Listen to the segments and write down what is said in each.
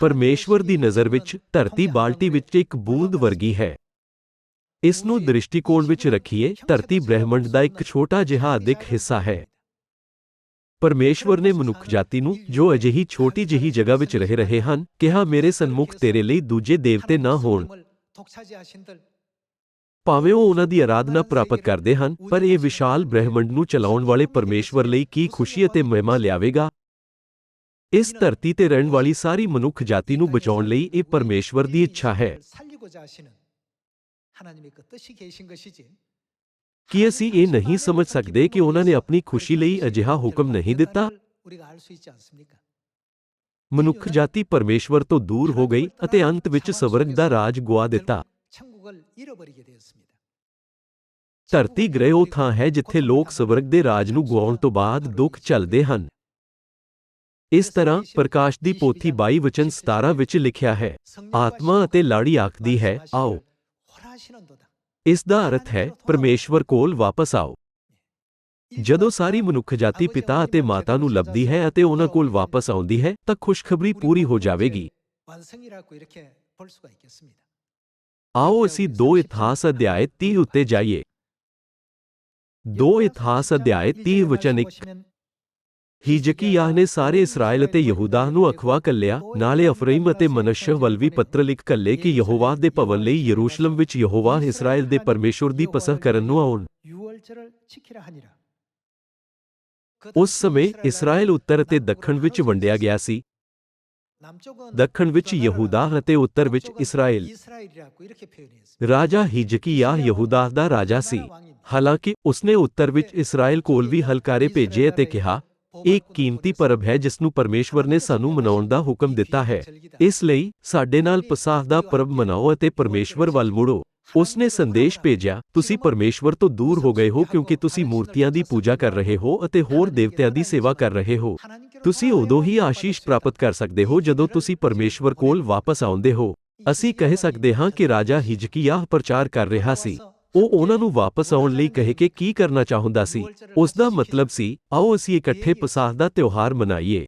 ਪਰਮੇਸ਼ਵਰ ਦੀ ਨਜ਼ਰ ਵਿੱਚ ਧਰਤੀ ਬਾਲਟੀ ਵਿੱਚ ਇੱਕ ਬੂੰਦ ਵਰਗੀ ਹੈ। ਇਸ ਨੂੰ ਦ੍ਰਿਸ਼ਟੀਕੋਣ ਵਿੱਚ ਰੱਖੀਏ, ਧਰਤੀ ਬ੍ਰਹਿਮੰਡ ਦਾ ਇੱਕ ਛੋਟਾ ਜਿਹਾ ਅਦਿੱਖ ਹਿੱਸਾ ਹੈ। ਪਰਮੇਸ਼ਵਰ ਨੇ ਮਨੁੱਖ ਜਾਤੀ ਨੂੰ, ਜੋ ਅਜਿਹੀ ਛੋਟੀ ਜਿਹੀ ਜਗ੍ਹਾ ਵਿੱਚ ਰਹਿ ਰਹੇ ਹਨ, ਕਿਹਾ, ਮੇਰੇ ਸਨਮੁਖ ਤੇਰੇ ਲਈ ਦੂਜੇ ਦੇਵਤੇ ਨਾ ਹੋਣ। ਭਾਵੇਂ ਉਹ ਉਹਨਾਂ ਦੀ ਆਰਾਧਨਾ ਪ੍ਰਾਪਤ ਕਰਦੇ ਹਨ, ਪਰ ਇਹ ਵਿਸ਼ਾਲ ਬ੍ਰਹਿਮੰਡ ਨੂੰ ਚਲਾਉਣ ਵਾਲੇ ਪਰਮੇਸ਼ਵਰ ਲਈ ਕੀ ਖੁਸ਼ੀ ਅਤੇ ਮਹਿਮਾ ਲਿਆਵੇਗਾ? इस धरती ते रहण वाली सारी मनुख जाति नु बचाउण परमेश्वर दी इच्छा है। कि असी ये नहीं समझ सकते कि उन्होंने अपनी खुशी लिए अजिहा हुक्म नहीं दिता मनुख जाति परमेश्वर तो दूर हो गई अते अंत विच स्वर्ग का राज गुआ दिता धरती ग्रह ओ थां है जिथे लोग स्वर्ग के राज नु गुआउण तो बाद दुख झलते हैं ਇਸ ਤਰ੍ਹਾਂ ਪ੍ਰਕਾਸ਼ ਦੀ ਪੋਥੀ 22 ਵਚਨ 17 ਵਿੱਚ ਲਿਖਿਆ ਹੈ, ਆਤਮਾ ਅਤੇ ਲਾੜੀ ਆਖਦੀ ਹੈ, ਆਓ। ਇਸ ਦਾ ਅਰਥ ਹੈ, ਪਰਮੇਸ਼ਵਰ ਕੋਲ ਵਾਪਸ ਆਓ। ਜਦੋਂ ਸਾਰੀ ਮਨੁੱਖ ਜਾਤੀ ਪਿਤਾ ਅਤੇ ਮਾਤਾ ਨੂੰ ਲੱਭਦੀ ਹੈ ਅਤੇ ਉਹਨਾਂ ਕੋਲ ਵਾਪਸ ਆਉਂਦੀ ਹੈ, ਤਾਂ ਖੁਸ਼ਖਬਰੀ ਪੂਰੀ ਹੋ ਜਾਵੇਗੀ। ਆਓ ਅਸੀਂ 2 ਇਤਿਹਾਸ ਅਧਿਆਇ 30 ਉੱਤੇ ਜਾਈਏ। 2 ਇਤਿਹਾਸ ਅਧਿਆਇ 30 ਵਚਨ 1 ਹੀਜਕੀਆਹ ਨੇ ਸਾਰੇ ਇਸਰਾਇਲ ਅਤੇ ਯਹੂਦਾ ਨੂੰ ਅਖਵਾ ਕੱਲਿਆ ਨਾਲੇ ਅਫਰੀਮ ਅਤੇ ਮਨਸ਼ਹ ਵਲਵੀ ਪੱਤਰ ਲਿਖ ਕਰ ਕੱਲੇ ਕਿ ਯਹੋਵਾ ਦੇ ਭਵਨ ਲਈ ਯਰੂਸ਼ਲਮ ਵਿੱਚ ਯਹੋਵਾ ਇਸਰਾਇਲ ਦੇ ਪਰਮੇਸ਼ੁਰ ਦੀ ਪਸਹ ਕਰਨ ਨੂੰ ਆਉਣ। ਉਸ ਸਮੇਂ ਇਸਰਾਇਲ ਉੱਤਰ ਅਤੇ ਦੱਖਣ ਵਿੱਚ ਵੰਡਿਆ ਗਿਆ ਸੀ। ਦੱਖਣ ਵਿੱਚ ਯਹੂਦਾ ਅਤੇ ਉੱਤਰ ਵਿੱਚ ਇਸਰਾਇਲ। ਰਾਜਾ ਹਿਜਕੀਆ ਯਹੂਦਾ ਦਾ ਰਾਜਾ ਸੀ। ਹਾਲਾਂਕਿ ਉਸਨੇ ਉੱਤਰ ਵਿੱਚ ਇਸਰਾਇਲ ਕੋਲ ਵੀ ਹਲਕਾਰੇ ਭੇਜੇ ਅਤੇ ਕਿਹਾ ਇਹ ਇੱਕ ਕੀਮਤੀ ਪਰਬ ਹੈ ਜਿਸ ਨੂੰ ਪਰਮੇਸ਼ਵਰ ਨੇ ਸਾਨੂੰ ਮਨਾਉਣ ਦਾ ਹੁਕਮ ਦਿੱਤਾ ਹੈ। ਇਸ ਲਈ ਸਾਡੇ ਨਾਲ ਪਸਾਹ ਦਾ ਪਰਬ ਮਨਾਓ ਅਤੇ ਪਰਮੇਸ਼ਵਰ ਵੱਲ ਮੁੜੋ। ਉਸਨੇ ਸੰਦੇਸ਼ ਭੇਜਿਆ, ਤੁਸੀਂ ਪਰਮੇਸ਼ਵਰ ਤੋਂ ਦੂਰ ਹੋ ਗਏ ਹੋ ਕਿਉਂਕਿ ਤੁਸੀਂ ਮੂਰਤੀਆਂ ਦੀ ਪੂਜਾ ਕਰ ਰਹੇ ਹੋ ਅਤੇ ਹੋਰ ਦੇਵਤਿਆਂ ਦੀ ਸੇਵਾ ਕਰ ਰਹੇ ਹੋ। ਤੁਸੀਂ ਉਦੋਂ ਹੀ ਆਸ਼ੀਸ਼ ਪ੍ਰਾਪਤ ਕਰ ਸਕਦੇ ਹੋ ਜਦੋਂ ਤੁਸੀਂ ਪਰਮੇਸ਼ਵਰ ਕੋਲ ਵਾਪਸ ਆਉਂਦੇ ਹੋ। ਅਸੀਂ ਕਹਿ ਸਕਦੇ ਹਾਂ ਕਿ ਰਾਜਾ ਹਿਜਕੀਆਹ ਪ੍ਰਚਾਰ ਕਰ ਰਿਹਾ ਸੀ। ਉਹ ਉਹਨਾਂ ਨੂੰ ਵਾਪਸ ਆਉਣ ਲਈ ਕਹੇ ਕਿ ਕੀ ਕਰਨਾ ਚਾਹੁੰਦਾ ਸੀ। ਉਸ ਦਾ ਮਤਲਬ ਸੀ ਆਓ ਅਸੀਂ ਇਕੱਠੇ ਪਸਾਹ ਦਾ ਤਿਉਹਾਰ ਮਨਾਈਏ।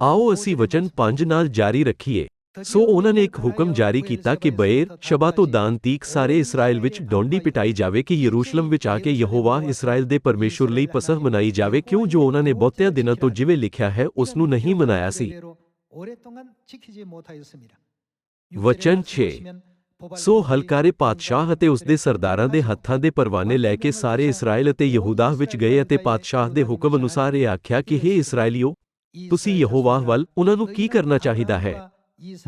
ਆਓ ਅਸੀਂ ਵਚਨ 5 ਨਾਲ ਜਾਰੀ ਰੱਖੀਏ। ਸੋ ਉਹਨਾਂ ਨੇ ਇੱਕ ਹੁਕਮ ਜਾਰੀ ਕੀਤਾ ਕਿ ਬਏਰ ਸ਼ਬਾ ਤੋਂ ਦਾਨ ਤੀਕ ਸਾਰੇ ਇਸਰਾਇਲ ਵਿੱਚ ਡੋਂਡੀ ਪਿਟਾਈ ਜਾਵੇ ਕਿ ਯਰੂਸ਼ਲਮ ਵਿੱਚ ਆ ਕੇ ਯਹੋਵਾ ਇਸਰਾਇਲ ਦੇ ਪਰਮੇਸ਼ੁਰ ਲਈ ਪਸਹ ਮਨਾਈ ਜਾਵੇ ਕਿਉਂ ਜੋ ਉਹਨਾਂ ਨੇ ਬਹੁਤਿਆਂ ਦਿਨਾਂ ਤੋਂ ਜਿਵੇਂ ਲਿਖਿਆ ਹੈ ਉਸ ਨੂੰ ਨਹੀਂ ਮਨਾਇਆ ਸੀ। ਵਚਨ 6 ਸੋ ਹਲਕਾਰੇ ਪਾਤਸ਼ਾਹ ਅਤੇ ਉਸ ਦੇ ਸਰਦਾਰਾਂ ਦੇ ਹੱਥਾਂ ਦੇ ਪਰਵਾਨੇ ਲੈ ਕੇ ਸਾਰੇ ਇਸਰਾਇਲ ਅਤੇ ਯਹੂਦਾ ਵਿੱਚ ਗਏ ਅਤੇ ਪਾਤਸ਼ਾਹ ਦੇ ਹੁਕਮ ਅਨੁਸਾਰ ਇਹ ਆਖਿਆ ਕਿ हे ਇਸਰਾਇਲੀਓ ਤੁਸੀਂ ਯਹੋਵਾ ਵੱਲ ਉਹਨਾਂ ਨੂੰ ਕੀ ਕਰਨਾ ਚਾਹੀਦਾ ਹੈ?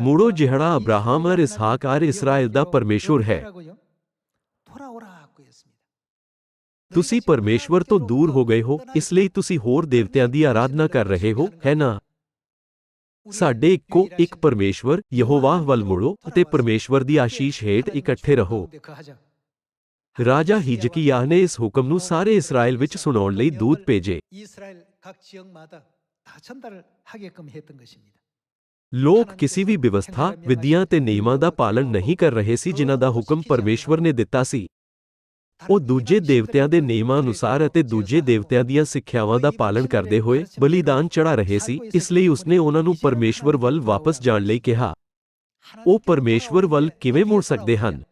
ਮੁੜੋ ਜਿਹੜਾ ਅਬਰਾਹਮ ਅਰ ਇਸਹਾਕ ਅਰ ਇਸਰਾਇਲ ਦਾ ਪਰਮੇਸ਼ੁਰ ਹੈ। ਤੁਸੀਂ ਪਰਮੇਸ਼ਵਰ ਤੋਂ ਦੂਰ ਹੋ ਗਏ ਹੋ ਇਸ ਲਈ ਤੁਸੀਂ ਹੋਰ ਦੇਵਤਿਆਂ ਦੀ ਆਰਾਧਨਾ ਕਰ ਰਹੇ ਹੋ ਹੈ ਨਾ? ਸਾਡੇ ਇੱਕੋ ਇੱਕ ਪਰਮੇਸ਼ਵਰ ਯਹੋਵਾਹ ਵੱਲ ਮੁੜੋ ਅਤੇ ਪਰਮੇਸ਼ਵਰ ਦੀ ਆਸ਼ੀਸ਼ ਹੇਠ ਇਕੱਠੇ ਰਹੋ ਰਾਜਾ ਹਿਜਕੀਆਹ ਨੇ ਇਸ ਹੁਕਮ ਨੂੰ ਸਾਰੇ ਇਸਰਾਇਲ ਵਿੱਚ ਸੁਣਾਉਣ ਲਈ ਦੂਤ ਭੇਜੇ ਲੋਕ ਕਿਸੇ ਵੀ ਵਿਵਸਥਾ ਵਿਧੀਆਂ ਤੇ ਨਿਯਮਾਂ ਦਾ ਪਾਲਣ ਨਹੀਂ ਕਰ ਰਹੇ ਸੀ ਜਿਨ੍ਹਾਂ ਦਾ ਹੁਕਮ ਪਰਮੇਸ਼ਵਰ ਨੇ ਦਿੱਤਾ ਸੀ ਉਹ ਦੂਜੇ ਦੇਵਤਿਆਂ ਦੇ ਨਿਯਮਾਂ ਅਨੁਸਾਰ ਅਤੇ ਦੂਜੇ ਦੇਵਤਿਆਂ ਦੀਆਂ ਸਿੱਖਿਆਵਾਂ ਦਾ ਪਾਲਣ ਕਰਦੇ ਹੋਏ ਬਲੀਦਾਨ ਚੜਾ ਰਹੇ ਸੀ, ਇਸ ਲਈ ਉਸਨੇ ਉਹਨਾਂ ਨੂੰ ਪਰਮੇਸ਼ਵਰ ਵੱਲ ਵਾਪਸ ਜਾਣ ਲਈ ਕਿਹਾ। ਉਹ ਪਰਮੇਸ਼ਵਰ ਵੱਲ ਕਿਵੇਂ ਮੁੜ ਸਕਦੇ ਹਨ?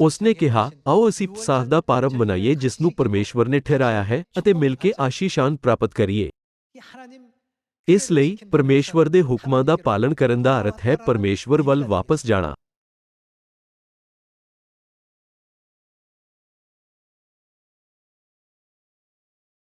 ਉਸਨੇ ਕਿਹਾ, ਆਓ ਅਸੀਂ ਪਸਾਹ ਦਾ ਪਾਰਬ ਮਨਾਈਏ, ਜਿਸ ਨੂੰ ਪਰਮੇਸ਼ਵਰ ਨੇ ਠਹਿਰਾਇਆ ਹੈ ਅਤੇ ਮਿਲ ਕੇ ਆਸ਼ੀਸ਼ਾਨ ਪ੍ਰਾਪਤ ਕਰੀਏ। ਇਸ ਲਈ ਪਰਮੇਸ਼ਵਰ ਦੇ ਹੁਕਮਾਂ ਦਾ ਪਾਲਣ ਕਰਨ ਦਾ ਅਰਥ ਹੈ ਪਰਮੇਸ਼ਵਰ ਵੱਲ ਵਾਪਸ ਜਾਣਾ।